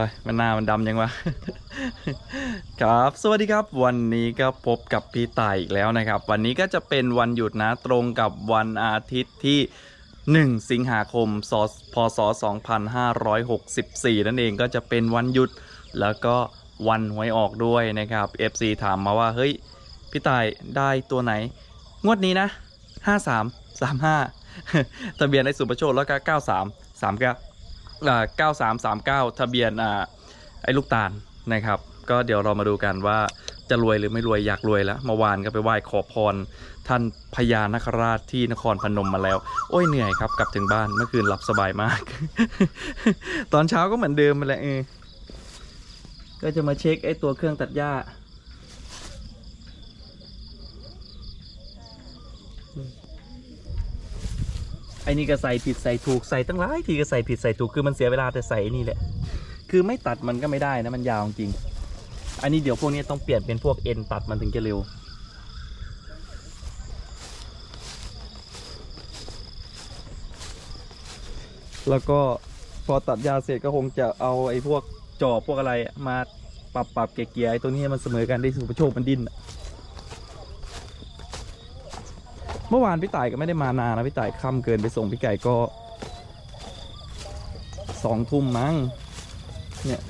ฮ้ยมันหน้ามันดำยังวะ ครับ สวัสดีครับ วันนี้ก็พบกับพี่ต่ายอีกแล้วนะครับ วันนี้ก็จะเป็นวันหยุดนะตรงกับวันอาทิตย์ที่ 1 สิงหาคมศพศ2564 นั่นเองก็จะเป็นวันหยุดแล้วก็วันหวยออกด้วยนะครับ FC ถามมาว่าเฮ้ยพี่ต่ายได้ตัวไหน งวดนี้นะ 53 35 ทะเบียนไอ้สุประโชคแล้วก็ 93 39อ่า 9339 ทะเบียนอ่าไอ้ลูกตาลนะครับ ก็เดี๋ยวเรามาดูกันว่าจะรวยหรือไม่รวยอยากรวยแล้วเมื่อวานก็ไปไหว้ขอพร ท่านพญานาคราชที่นครพนมมาแล้ว โอ้ยเหนื่อยครับกลับถึงบ้านเมื่อคืนหลับสบายมาก ตอนเช้าก็เหมือนเดิมไปแหละเออก็จะมาเช็คไอ้ตัวเครื่องตัดหญ้า อ้นี่ก็ใส่ผิดใส่ถูกใส่ตั้งหลายทีก็ใส่ผิดใส่ถูกคือมันเสียเวลาแต่ใส่ไอ้นี่แหละ คือไม่ตัดมันก็ไม่ได้นะมันยาวจริง อันนี้เดี๋ยวพวกนี้ต้องเปลี่ยนเป็นพวกเอ็นตัดมันถึงจะเร็ว แล้วก็พอตัดยาเสร็จก็คงจะเอาไอ้พวกจอบพวกอะไรมาปรับปรับเกลี่ยไอ้ตัวนี้มันเสมอกันได้สุประโชคมันดิ้นอะ เมื่อวานพี่ต่ายก็ไม่ได้มานานนะพี่ต่ายค่ำเกินไปส่งพี่ไก่ก็สองทุ่มมั้งเนี่ย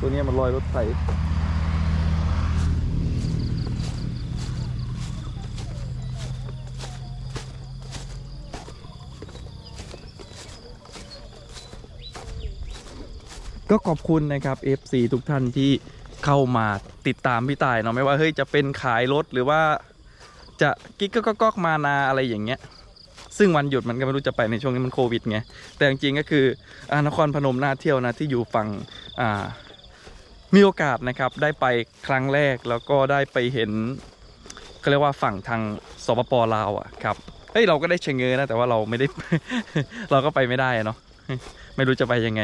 ตัวนี้มันลอยรถไถก็ขอบคุณนะครับ FC ทุกท่านที่ เข้ามาติดตามพี่ตายเนาะไม่ว่าเฮ้ยจะเป็นขายรถหรือว่าจะกิ๊กก็ก็กอกมานาอะไรอย่างเงี้ย ซึ่งวันหยุดมันก็ไม่รู้จะไปในช่วงนี้มันโควิดไงแต่จริงๆก็คืออานครพนมน่าเที่ยวนะที่อยู่ฝั่งอ่ามีโอกาสนะครับได้ไปครั้งแรกแล้วก็ได้ไปเห็นก็เรียกว่าฝั่งทางสปปลาวอะครับเฮ้ยเราก็ได้เชงเงอนะแต่ว่าเราไม่ได้ เราก็ไปไม่ได้เนาะไม่รู้จะไปยังไง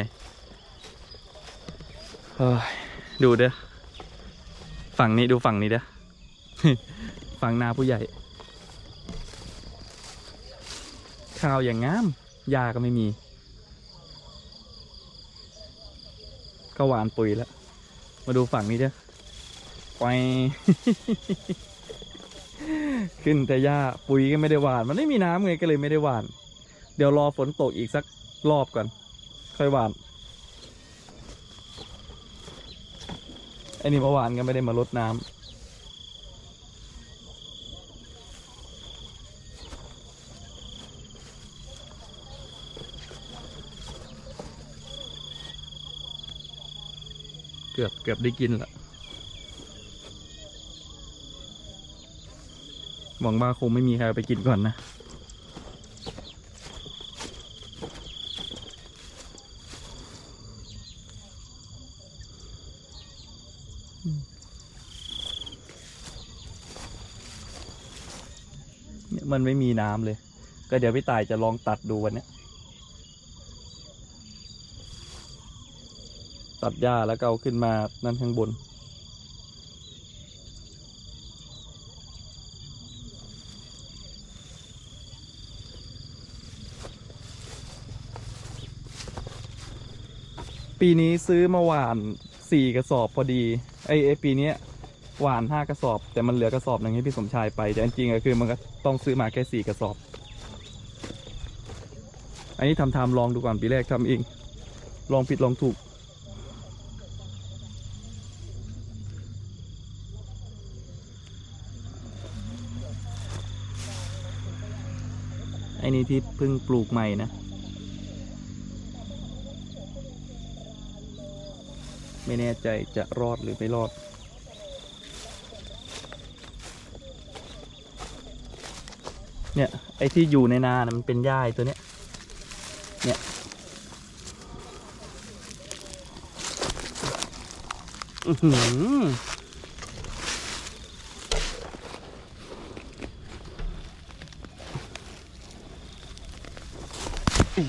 เฮ้ยดูเด้อ ฝั่งนี้ดูฝั่งนี้เด้อฝั่งนาผู้ใหญ่ ข้าวอย่างงามยาก็ไม่มี ก็หวานปุ๋ยแล้ว มาดูฝั่งนี้เด้อไปขึ้นแต่หญ้าปุ๋ยก็ไม่ได้หวาน มันไม่มีน้ำไงก็เลยไม่ได้หวาน เดี๋ยวรอฝนตกอีกสักรอบก่อน ค่อยหวาน อ้นี่เมื่อวานก็ไม่ได้มาลดน้ำเกือบเกือบได้กินละหวังว่าคงไม่มีใครเอาไปกินก่อนนะ มันไม่มีน้ำเลย ก็เดี๋ยวพี่ต่ายจะลองตัดดูวันนี้ตัดหญ้าแล้วก็เอาขึ้นมานั่นข้างบน ปีนี้ซื้อมาหวานสี่กระสอบพอดีไอ้ไอ้ปีเนี้ย หวานห้ากระสอบ แต่มันเหลือกระสอบหนึ่งให้พี่สมชายไปแต่จริงๆก็คือมันก็ต้องซื้อมาแค่สี่กระสอบ อันนี้ทำทำลองดูก่อนปีแรกทำเองลองผิดลองถูก ไอ้นี้ที่เพิ่งปลูกใหม่นะ ไม่แน่ใจจะรอดหรือไม่รอด เนี่ยไอ้ที่อยู่ในนานะมันเป็นหญ้าไอ้ตัวเนี้ยเนี่ยอือหืออี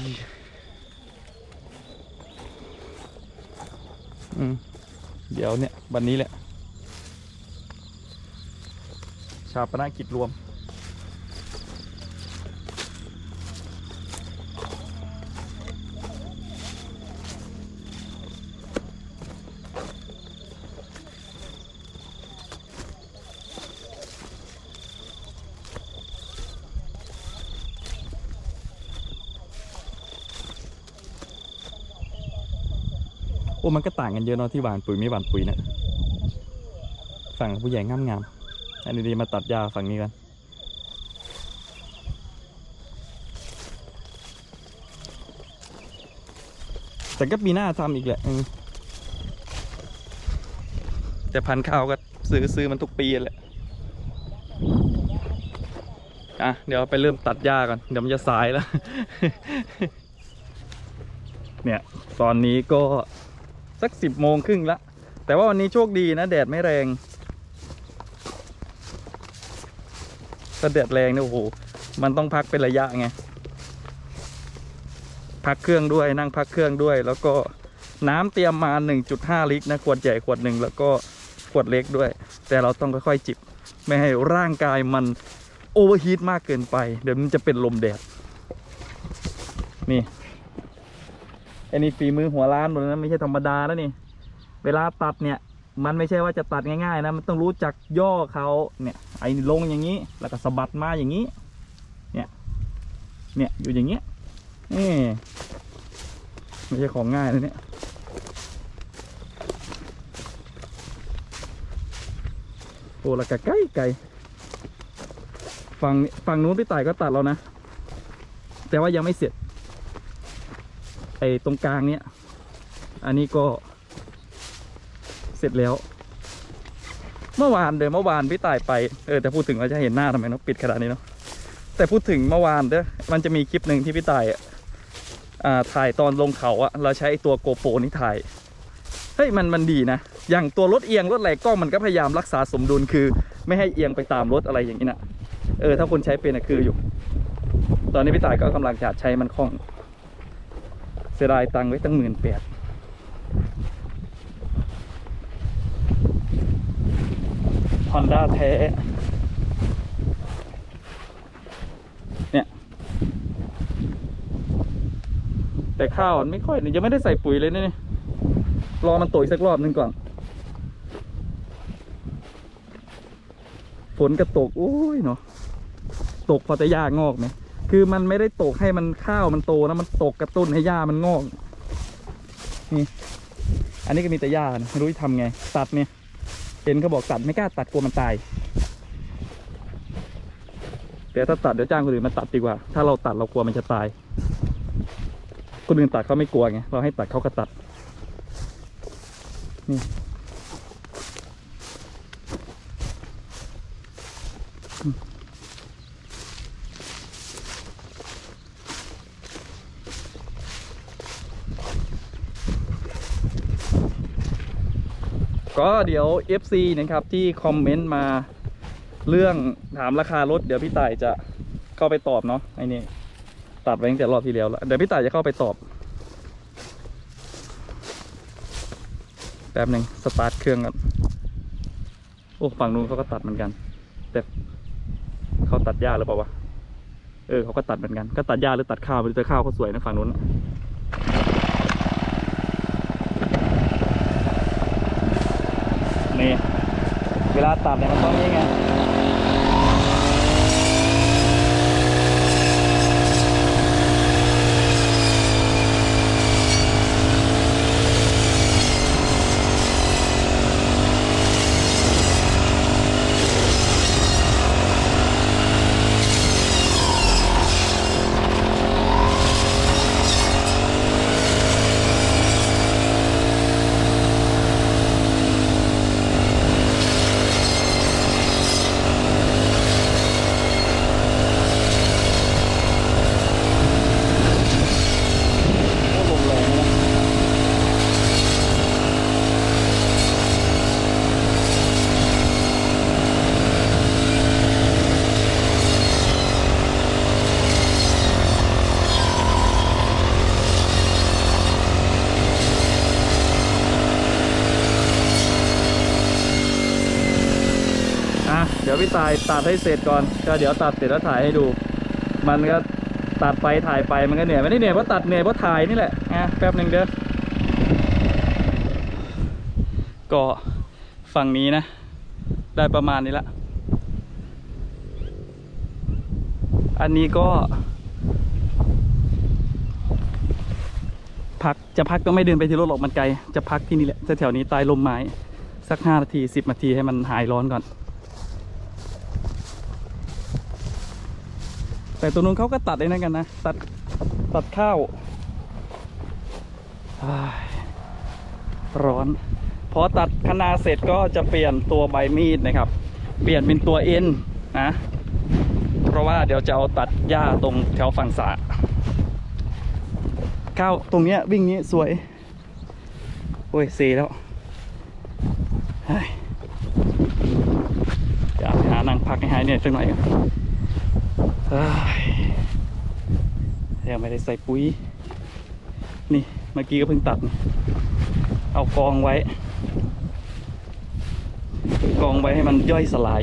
อืมเดี๋ยวเนี่ย วันนี้แหละ ชาปนกิจรวม มันก็ต่างกันเยอะเนาะที่หวานปุ๋ยไม่หวานปุ๋ยเนะฝั่งผู้ใหญ่งามงามๆอันนี้ดีมาตัดหญ้าฝั่งนี้กันแต่ก็ปีหน้าทำอีกแหละแต่พันข้าวก็ซื้อซื้อมันทุกปีแหละอะเดี๋ยวไปเริ่มตัดหญ้าก่อนเดี๋ยวมันจะสายแล้ว เนี่ย ตอนนี้ก็ สักสิบโมงครึ่งละ แต่ว่าวันนี้โชคดีนะ แดดไม่แรงถ้าแดดแรงเนี่ยโอ้โห มันต้องพักเป็นระยะไง พักเครื่องด้วยนั่งพักเครื่องด้วย แล้วก็น้ำเตรียมมา 1.5 ลิตรนะ ขวดใหญ่ขวดหนึ่งแล้วก็ขวดเล็กด้วย แต่เราต้องค่อยๆจิบ ไม่ให้ร่างกายมันโอเวอร์ฮีทมากเกินไป เดี๋ยวมันจะเป็นลมแดด นี่ ไอ้นี่ฝีมือหัวล้านหมดนะไม่ใช่ธรรมดาแล้วนี่ เวลาตัดเนี่ย มันไม่ใช่ว่าจะตัดง่ายๆนะมันต้องรู้จักย่อเขาเนี่ย ไอ้ลงอย่างนี้ แล้วก็สะบัดมาอย่างนี้ เนี่ย เนี่ยอยู่อย่างเงี้ยนี่ไม่ใช่ของง่ายเลยเนี่ยโอ้แล้วก็ไกลไกลฝั่งฝั่งนู้นพี่ต่ายก็ตัดแล้วนะ แต่ว่ายังไม่เสร็จ ไอ้ตรงกลางเนี้ยอันนี้ก็เสร็จแล้ว เมื่อวานเดี๋ยวเมื่อวานพี่ต่ายไปเออแต่พูดถึงเราจะเห็นหน้าทำไมเนาะปิดขนาดนี้เนาะแต่พูดถึงเมื่อวานเด้อมันจะมีคลิปหนึ่งที่พี่ต่ายอะอ่าถ่ายตอนลงเขาอะเราใช้ตัวโกโปรนี่ถ่ายเฮ้ยมันมันดีนะ อย่างตัวรถเอียงรถอะไรกล้องมันก็พยายามรักษาสมดุลคือ ไม่ให้เอียงไปตามรถอะไรอย่างนี้นะเออถ้าคนใช้เป็นอะคืออยู่ ตอนนี้พี่ต่ายก็กำลังจะใช้มันคล่อง สียดายตังไว้ตั้งหมื่นแปดฮอนด้าแท้ เนี่ย แต่ข้าวมันไม่ค่อยยังไม่ได้ใส่ปุ๋ยเลยนี่รอมันโตอีกสักรอบหนึงก่อน ฝนก็ตก โอ้ยเนาะ ตกพอจะหญ้างอกไหม คือมันไม่ได้ตกให้มันข้าวมันโตนะมันตกกระตุ้นให้หญ้ามันงอกนี่อันนี้ก็มีแต่หญ้านะไม่รู้จะทำไง ตัดเนี่ยเห็นเขาบอกตัดไม่กล้าตัดกลัวมันตายแต่ถ้าตัดเดี๋ยวจ้างคนอื่นมาตัดดีกว่า ถ้าเราตัดเรากลัวมันจะตาย คนอื่นตัดเขาไม่กลัวไงเราให้ตัดเขาก็ตัดนี่ ก็เดี๋ยว FC นะครับที่คอมเมนต์มาเรื่องถามราคารถเดี๋ยวพี่ต่ายจะเข้าไปตอบเนาะไอ้นี่ตัดไว้ตั้งแต่รอบที่แล้วแล้วเดี๋ยวพี่ต่ายจะเข้าไปตอบแป๊บหนึ่งสตาร์ทเครื่องก่อนโอ้ฝั่งนู้นเขาก็ตัดเหมือนกัน แต่เขาตัดหญ้าหรือเปล่าวะเออเขาก็ตัดเหมือนกัน ก็ตัดหญ้าหรือตัดข้าวไปดูแต่ข้าวเขาสวยนะฝั่งนู้น นี่เวลาตัดเนี่ยมันต้องนี่ไง พี่ตายตัดให้เสร็จก่อนก็เดี๋ยวตัดเสร็จแล้วถ่ายให้ดู มันก็ตัดไปถ่ายไปมันก็เหนื่อยไม่ได้เหนื่อยเพราะตัดเหนื่อยเพราะถ่ายนี่แหละอะแป๊บหนึ่งเด้อก็ฝั่งนี้นะ ได้ประมาณนี้ละ อันนี้ก็ พักจะพักก็ไม่เดินไปที่รถหรอกมันไกล จะพักที่นี่แหละแถวนี้ใต้ลมไม้ สักห้านาทีสิบนาทีให้มันหายร้อนก่อน แต่ตัวนู้นเขาก็ตัดได้นั่นกันนะ ตัดตัดข้าวร้อน พอตัดคะนาเสร็จก็จะเปลี่ยนตัวใบมีดนะครับ เปลี่ยนเป็นตัวเอ็นนะ เพราะว่าเดี๋ยวจะเอาตัดหญ้าตรงแถวฝั่งสระข้าวตรงเนี้ยวิ่งนี้สวย โอ้ยเซแล้วเฮ้ยเดี๋ยวหานั่งพักให้หายเหนื่อยสักหน่อย ยังไม่ได้ใส่ปุ๋ย นี่เมื่อกี้ก็เพิ่งตัด เอากองไว้ กองไว้ให้มันย่อยสลาย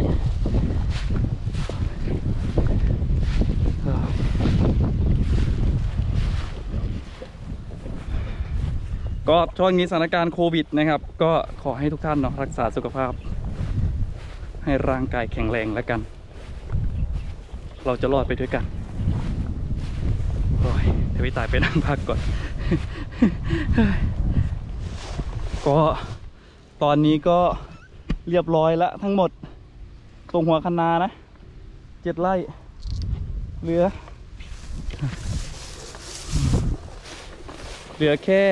ก็ช่วงนี้สถานการณ์โควิดนะครับ ก็ขอให้ทุกท่านเนาะรักษาสุขภาพ ให้ร่างกายแข็งแรงแล้วกัน เราจะรอดไปด้วยกันโอ้ยเดี๋ยวพี่ตายไปนั่งพักก่อน ก็ตอนนี้ก็เรียบร้อยแล้วทั้งหมด ตรงหัวคันนานะเจ็ดไร่เหลือ เหลือแค่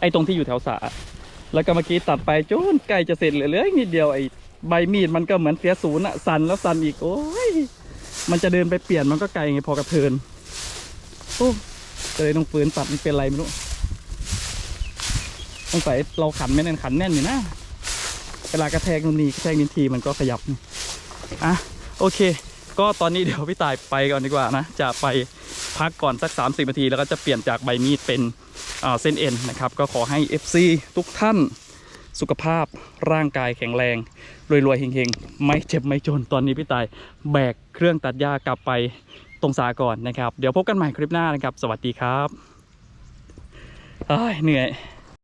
ไอ้ตรงที่อยู่แถวสาแล้วก็เมื่อกี้ตัดไปจนใกล้จะเสร็จเหลือเลืออีกนิดเดียวไอ้ ใบมีดมันก็เหมือนเสียศูนย์อะสั่นแล้วสั่นอีก โอ้ย มันจะเดินไปเปลี่ยนมันก็ไกลไงพอกระเทินโอ้เลยต้องฝืนตัดมันเป็นไรไม่รู้ต้องใส่เราขันไม่แน่นขันแน่นอยู่นะเวลากระแทกนู่นนี่กระแทกนินทีมันก็ขยับนี่อะโอเค ก็ตอนนี้เดี๋ยวพี่ตายไปก่อนดีกว่านะ จะไปพักก่อนสัก 30นาที แล้วก็จะเปลี่ยนจากใบมีดเป็นเส้นเอ็นนะครับ ก็ขอให้ FC ทุกท่าน สุขภาพร่างกายแข็งแรง รวยๆเฮงๆ ไม่เจ็บไม่จนตอนนี้พี่ตายแบกเครื่องตัดหญ้ากลับไปตรงสาก่อนนะครับ เดี๋ยวพบกันใหม่คลิปหน้านะครับ สวัสดีครับอ้ายเหนื่อย